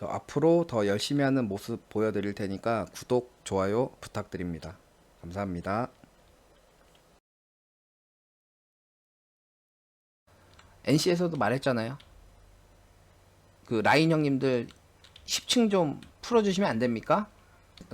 저 앞으로 더 열심히 하는 모습 보여드릴 테니까 구독, 좋아요 부탁드립니다. 감사합니다. NC에서도 말했잖아요. 그 라인 형님들 10층 좀 풀어주시면 안 됩니까?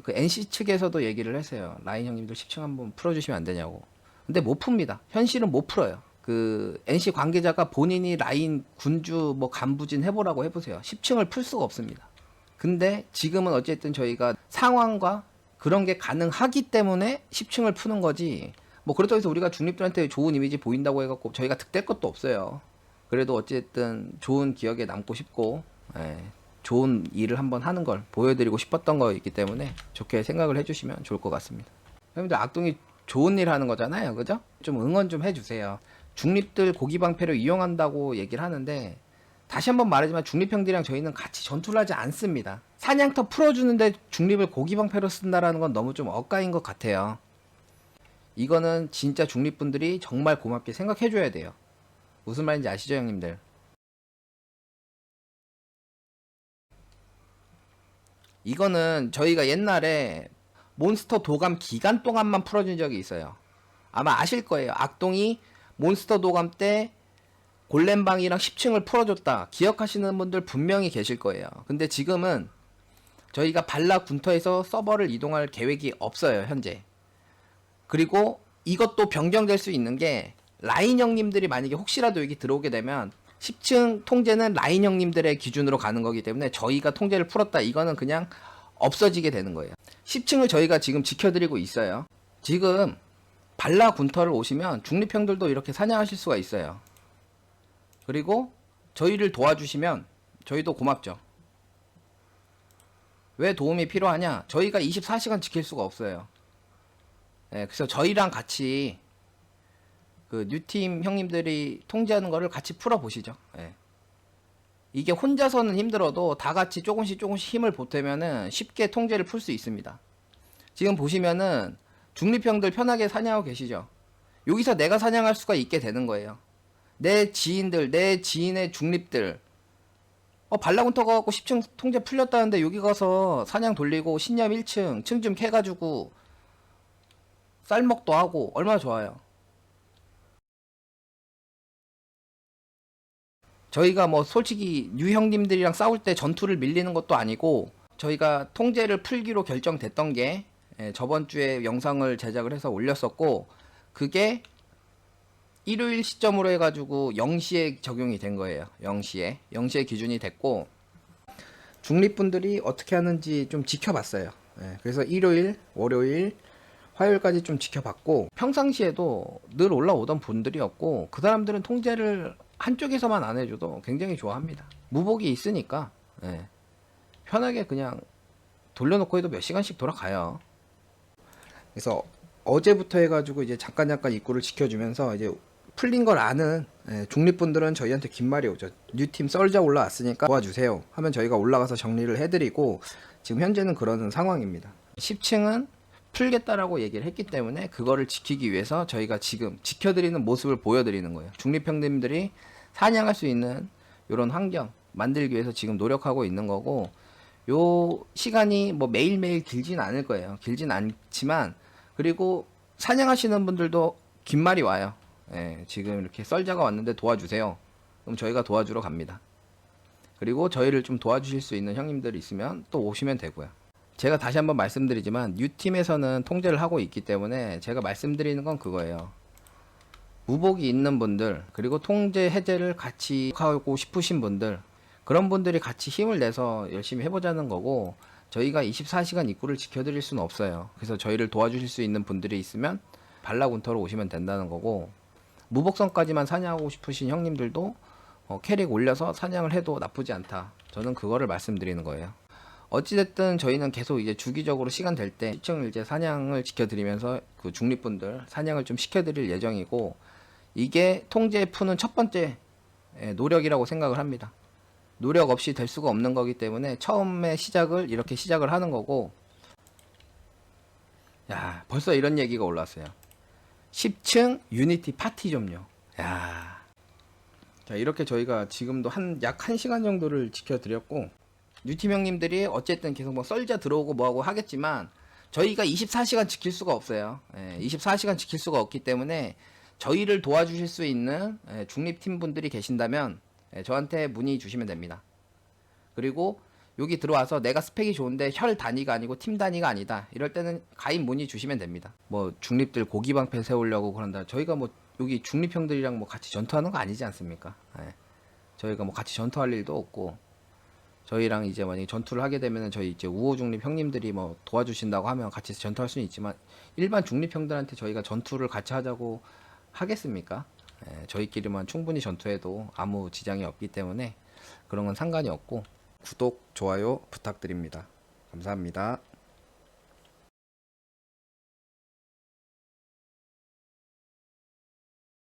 그 NC 측에서도 얘기를 했어요. 라인 형님들 10층 한번 풀어주시면 안 되냐고. 근데 못 풉니다. 현실은 못 풀어요. 그 NC 관계자가 본인이 라인 군주 뭐 간부진 해보라고 해보세요. 10층을 풀 수가 없습니다. 근데 지금은 어쨌든 저희가 상황과 그런 게 가능하기 때문에 10층을 푸는 거지. 뭐 그렇다고 해서 우리가 중립들한테 좋은 이미지 보인다고 해갖고 저희가 득될 것도 없어요. 그래도 어쨌든 좋은 기억에 남고 싶고 예, 좋은 일을 한번 하는 걸 보여드리고 싶었던 거이기 때문에 좋게 생각을 해주시면 좋을 것 같습니다. 형님들 악동이 좋은 일 하는 거잖아요, 그죠? 좀 응원 좀 해주세요. 중립들 고기 방패를 이용한다고 얘기를 하는데 다시 한번 말하지만 중립형들이랑 저희는 같이 전투를 하지 않습니다. 사냥터 풀어주는데 중립을 고기 방패로 쓴다라는 건 너무 좀 엇가인 것 같아요. 이거는 진짜 중립분들이 정말 고맙게 생각해줘야 돼요. 무슨 말인지 아시죠, 형님들? 이거는 저희가 옛날에 몬스터 도감 기간 동안만 풀어준 적이 있어요. 아마 아실 거예요. 악동이 몬스터 도감 때 골렘방이랑 10층을 풀어줬다. 기억하시는 분들 분명히 계실 거예요. 근데 지금은 저희가 발라 군터에서 서버를 이동할 계획이 없어요, 현재. 그리고 이것도 변경될 수 있는 게 라인 형님들이 만약에 혹시라도 여기 들어오게 되면 10층 통제는 라인 형님들의 기준으로 가는 거기 때문에 저희가 통제를 풀었다 이거는 그냥 없어지게 되는 거예요. 10층을 저희가 지금 지켜드리고 있어요. 지금 발라 군터를 오시면 중립형들도 이렇게 사냥하실 수가 있어요. 그리고 저희를 도와주시면 저희도 고맙죠. 왜 도움이 필요하냐? 저희가 24시간 지킬 수가 없어요. 예, 그래서 저희랑 같이 그 뉴팀 형님들이 통제하는 거를 같이 풀어 보시죠. 예. 이게 혼자서는 힘들어도 다 같이 조금씩 조금씩 힘을 보태면은 쉽게 통제를 풀 수 있습니다. 지금 보시면은 중립형들 편하게 사냥하고 계시죠. 여기서 내가 사냥할 수가 있게 되는 거예요. 내 지인들, 내 지인의 중립들. 어, 발라군터 가 갖고 10층 통제 풀렸다는데 여기 가서 사냥 돌리고 신념 1층, 층 좀 캐가지고 쌀먹도 하고 얼마나 좋아요. 저희가 뭐 솔직히 뉴 형님들이랑 싸울 때 전투를 밀리는 것도 아니고 저희가 통제를 풀기로 결정됐던 게 예, 저번 주에 영상을 제작을 해서 올렸었고 그게 일요일 시점으로 해가지고 0시에 적용이 된 거예요. 0시에 0시에 기준이 됐고 중립분들이 어떻게 하는지 좀 지켜봤어요. 예, 그래서 일요일, 월요일, 화요일까지 좀 지켜봤고 평상시에도 늘 올라오던 분들이었고 그 사람들은 통제를 한쪽에서만 안 해줘도 굉장히 좋아합니다. 무복이 있으니까 예, 편하게 그냥 돌려놓고 해도 몇 시간씩 돌아가요. 그래서 어제부터 해가지고 이제 잠깐 잠깐 입구를 지켜주면서 이제 풀린 걸 아는 예, 중립분들은 저희한테 긴 말이 오죠. 뉴팀 썰자 올라왔으니까 도와주세요. 하면 저희가 올라가서 정리를 해드리고 지금 현재는 그런 상황입니다. 10층은 풀겠다라고 얘기를 했기 때문에 그거를 지키기 위해서 저희가 지금 지켜드리는 모습을 보여드리는 거예요. 중립형님들이 사냥할 수 있는 이런 환경 만들기 위해서 지금 노력하고 있는 거고 요 시간이 뭐 매일매일 길진 않을 거예요. 길진 않지만 그리고 사냥하시는 분들도 긴 말이 와요. 예, 지금 이렇게 썰자가 왔는데 도와주세요. 그럼 저희가 도와주러 갑니다. 그리고 저희를 좀 도와주실 수 있는 형님들이 있으면 또 오시면 되고요. 제가 다시 한번 말씀드리지만 뉴팀에서는 통제를 하고 있기 때문에 제가 말씀드리는 건 그거예요. 무복이 있는 분들 그리고 통제 해제를 같이 하고 싶으신 분들 그런 분들이 같이 힘을 내서 열심히 해보자는 거고 저희가 24시간 입구를 지켜드릴 수는 없어요. 그래서 저희를 도와주실 수 있는 분들이 있으면 발라군터로 오시면 된다는 거고 무복선까지만 사냥하고 싶으신 형님들도 어, 캐릭 올려서 사냥을 해도 나쁘지 않다. 저는 그거를 말씀드리는 거예요. 어찌됐든 저희는 계속 이제 주기적으로 시간 될 때 시청 이제 사냥을 지켜드리면서 그 중립분들 사냥을 좀 시켜드릴 예정이고 이게 통제 푸는 첫 번째 예, 노력이라고 생각을 합니다. 노력 없이 될 수가 없는 거기 때문에 처음에 시작을 이렇게 시작을 하는 거고 야 벌써 이런 얘기가 올라왔어요. 10층 유니티 파티 좀요. 야. 자, 이렇게 저희가 지금도 한 약 1시간 정도를 지켜드렸고 뉴팀 형님들이 어쨌든 계속 뭐 썰자 들어오고 뭐하고 하겠지만 저희가 24시간 지킬 수가 없어요. 예, 24시간 지킬 수가 없기 때문에 저희를 도와주실 수 있는 예, 중립팀 분들이 계신다면 예, 저한테 문의 주시면 됩니다. 그리고 여기 들어와서 내가 스펙이 좋은데 혈 단위가 아니고 팀 단위가 아니다. 이럴 때는 가입 문의 주시면 됩니다. 뭐 중립들 고기 방패 세우려고 그런다. 저희가 뭐 여기 중립 형들이랑 뭐 같이 전투하는 거 아니지 않습니까? 예. 저희가 뭐 같이 전투할 일도 없고 저희랑 이제 만약에 전투를 하게 되면은 저희 이제 우호 중립 형님들이 뭐 도와주신다고 하면 같이 전투할 수는 있지만 일반 중립 형들한테 저희가 전투를 같이 하자고 하겠습니까? 예, 저희끼리만 충분히 전투해도 아무 지장이 없기 때문에 그런 건 상관이 없고 구독, 좋아요 부탁드립니다. 감사합니다.